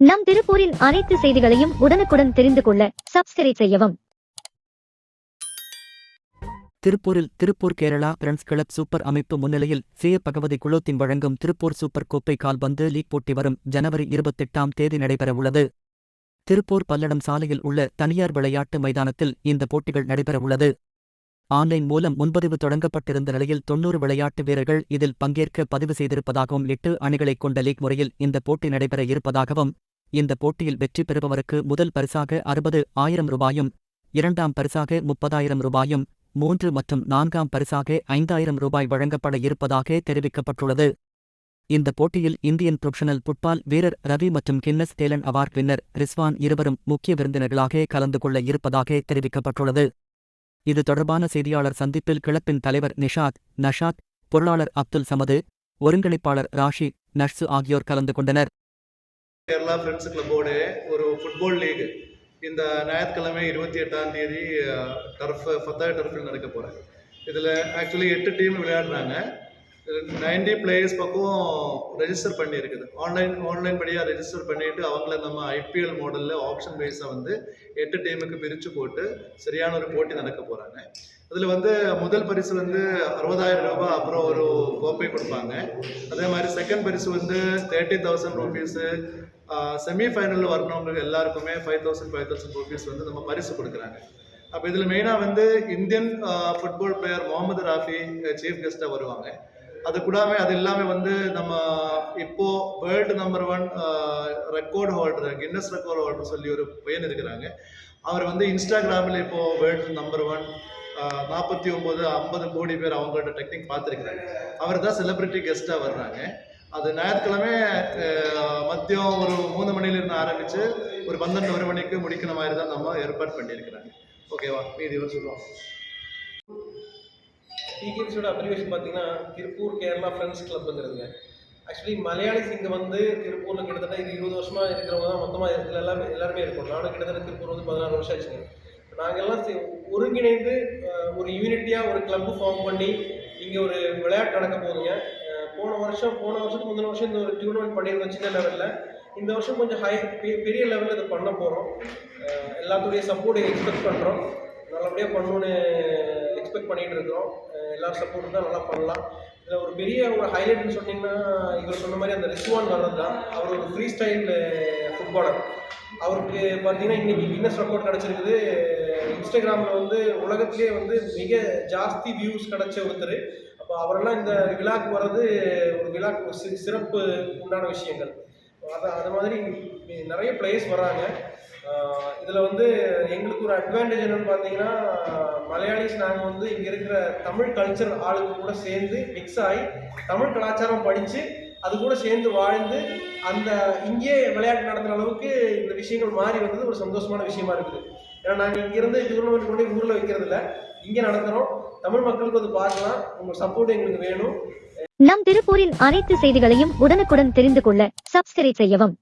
நம் திருப்பூரின் அனைத்து செய்திகளையும் உடனுக்குடன் தெரிந்து கொள்ள சப்ஸ்கிரைப் செய்யவும். திருப்பூரில் Tiruppur Kerala friends club super அமைப்பு முன்னிலையில் சிய பகவதி குழுத்தின் வழங்கும் திருப்பூர் சூப்பர் கோப்பை கால்பந்து லீக் போட்டி வரும் ஜனவரி இருபத்தெட்டாம் தேதி நடைபெறவுள்ளது. திருப்பூர் பல்லடம் சாலையில் உள்ள தனியார் விளையாட்டு மைதானத்தில் இந்த போட்டிகள் நடைபெறவுள்ளது. ஆன்லைன் மூலம் முன்பதிவு தொடங்கப்பட்டிருந்த நிலையில் தொன்னூறு விளையாட்டு வீரர்கள் இதில் பங்கேற்க பதிவு செய்திருப்பதாகவும் எட்டு அணிகளைக் கொண்ட லீக் முறையில் இந்த போட்டி நடைபெற இருப்பதாகவும் இந்த போட்டியில் வெற்றி பெறுபவருக்கு முதல் பரிசாக அறுபது ஆயிரம் ரூபாயும் இரண்டாம் பரிசாக முப்பதாயிரம் ரூபாயும் மூன்று மற்றும் நான்காம் பரிசாக ஐந்தாயிரம் ரூபாய் வழங்கப்பட இருப்பதாக தெரிவிக்கப்பட்டுள்ளது. இந்த போட்டியில் இந்தியன் ப்ரொஃபஷனல் ஃபுட்பால் வீரர் ரவி மற்றும் Guinness talent award winner Rizwan இருவரும் முக்கிய விருந்தினர்களாக கலந்து கொள்ள இருப்பதாக தெரிவிக்கப்பட்டுள்ளது. இது தொடர்பான செய்தியாளர் சந்திப்பில் கிளப்பின் தலைவர் நிஷாத் நஷாத் பொருளாளர் அப்துல் சமது ஒருங்கிணைப்பாளர் ராஷி நஷ்சு ஆகியோர் கலந்து கொண்டனர். கேரளா ஃப்ரெண்ட்ஸ் கிளப்போடு ஒரு ஃபுட்பால் லீக் இந்த ஞாயிற்றுக்கிழமை இருபத்தி எட்டாம் தேதி டர்ஃப் ஃபத்தாய் டர்ஃபில் நடக்க போகிறேன் இதில் ஆக்சுவலி எட்டு டீம் விளையாடுறாங்க. நைன்டி பிளேயர்ஸ் பக்கம் ரெஜிஸ்டர் பண்ணியிருக்குது. ஆன்லைன் ஆன்லைன் படியாக ரெஜிஸ்டர் பண்ணிவிட்டு அவங்கள நம்ம ஐபிஎல் மாடலில் ஆப்ஷன் வைஸாக வந்து எட்டு டீமுக்கு பிரித்து போட்டு சரியான ஒரு போட்டி நடக்க போகிறாங்க அதில் வந்து முதல் பரிசு வந்து அறுபதாயிரம் ரூபாய் அப்புறம் ஒரு கோப்பை கொடுப்பாங்க. அதே மாதிரி செகண்ட் பரிசு வந்து தேர்ட்டி தௌசண்ட் ருபீஸு செமிஃபைனலில் வரணுங்களுக்கு எல்லாருக்குமே five thousand five thousand rupees வந்து நம்ம பரிசு கொடுக்குறாங்க. அப்போ இதில் மெயினாக வந்து Indian football player Mohammed Rafi chief கெஸ்ட்டாக வருவாங்க. அது கூடாமல் அது இல்லாமல் வந்து நம்ம இப்போ world number one record holder Guinness record holder சொல்லி ஒரு பையன் இருக்கிறாங்க. அவர் வந்து இன்ஸ்டாகிராமில் இப்போ வேர்ல்டு நம்பர் ஒன் நாற்பத்தி ஒம்பது ஐம்பது கோடி பேர் அவங்கள்ட்ட டெக்னிக் பார்த்துருக்குறாங்க. அவர் தான் செலிப்ரிட்டி கெஸ்ட்டாக வர்றாங்க. அது ஞாயிற்றுக்கிழமை மதியம் ஒரு மூணு மணிலிருந்து ஆரம்பித்து ஒரு பன்னெண்டு ஒரு மணிக்கு முடிக்கிற மாதிரி தான் நம்ம ஏற்பாடு பண்ணியிருக்கிறாங்க. ஓகேவா மீதி இவர் சொல்லுவோம் டிகேபிஸோட அப்ரிவேஷன் பார்த்தீங்கன்னா திருப்பூர் கேரளா ஃப்ரெண்ட்ஸ் கிளப்புங்கிறதுங்க ஆக்சுவலி மலையாளிஸ் இங்கே வந்து திருப்பூரில் கிட்டத்தட்ட இது இருபது வருஷமாக இருக்கிறவங்க தான் மொத்தமாக இருக்கிற எல்லாமே எல்லாருமே இருக்கும். நானும் கிட்டத்தட்ட திருப்பூர் வந்து பதினாறு வருஷம் ஆச்சுங்க. நாங்கள் எல்லாம் ஒருங்கிணைந்து ஒரு யூனிட்டியாக ஒரு கிளப்பு ஃபார்ம் பண்ணி இங்கே ஒரு விளையாட்டு நடக்க போகுதுங்க. போன வருஷம் போன வருஷத்துக்கு முந்தின வருஷம் இந்த ஒரு டூர்னமெண்ட் பண்ணியிருந்தோம் சின்ன லெவலில் இந்த வருஷம் கொஞ்சம் ஹை பெரிய லெவலில் இது பண்ண போகிறோம் எல்லாத்துடைய சப்போர்ட் எக்ஸ்பெக்ட் பண்ணுறோம் நல்லபடியாக பண்ணணும்னு எக்ஸ்பெக்ட் பண்ணிகிட்டு இருக்கிறோம். எல்லா சப்போர்ட்டும் தான் நல்லா பண்ணலாம். இதில் ஒரு பெரிய ஒரு ஹைலைட்னு சொன்னீங்கன்னா இவர் சொன்ன மாதிரி அந்த ரிஸ்வான் வர்றது தான் அவர் ஒரு ஃப்ரீ ஸ்டைல் ஃபுட்பாலர் அவருக்கு பார்த்தீங்கன்னா இன்றைக்கி கின்னஸ் ரெக்கார்ட் கிடச்சிருக்குது. இன்ஸ்டாகிராமில் வந்து உலகத்திலே வந்து மிக ஜாஸ்தி வியூஸ் கிடச்ச ஒருத்தர். அப்போ அவரெல்லாம் இந்த விழாக்கு வர்றது ஒரு விழாக்கு ஒரு சிறப்பு உண்டான விஷயங்கள். அது அது மாதிரி நிறைய பிளேயர்ஸ் வர்றாங்க. இதில் வந்து எங்களுக்கு ஒரு அட்வான்டேஜ் என்னன்னு பார்த்தீங்கன்னா மலையாளிஸ் நாங்கள் வந்து இங்கே இருக்கிற தமிழ் கல்ச்சர் ஆளுங்க கூட சேர்ந்து மிக்ஸ் ஆகி தமிழ் கலாச்சாரம் படித்து அது கூட சேர்ந்து வாழ்ந்து அந்த இங்கேயே விளையாட்டு நடத்துகிற அளவுக்கு இந்த விஷயங்கள் மாறி வந்தது ஒரு சந்தோஷமான விஷயமா இருக்குது. ஏன்னா நாங்கள் இங்கேருந்து டூர்னமெண்ட் கொண்டு ஊரில் வைக்கிறது இல்லை இங்கே நடத்துகிறோம் தமிழ் மக்களுக்கு வந்து பார்க்கலாம். உங்கள் சப்போர்ட் எங்களுக்கு வேணும். நம் திருப்பூரின் அனைத்து செய்திகளையும் உடனுக்குடன் தெரிந்து கொள்ள சப்ஸ்கிரைப் செய்யவும்.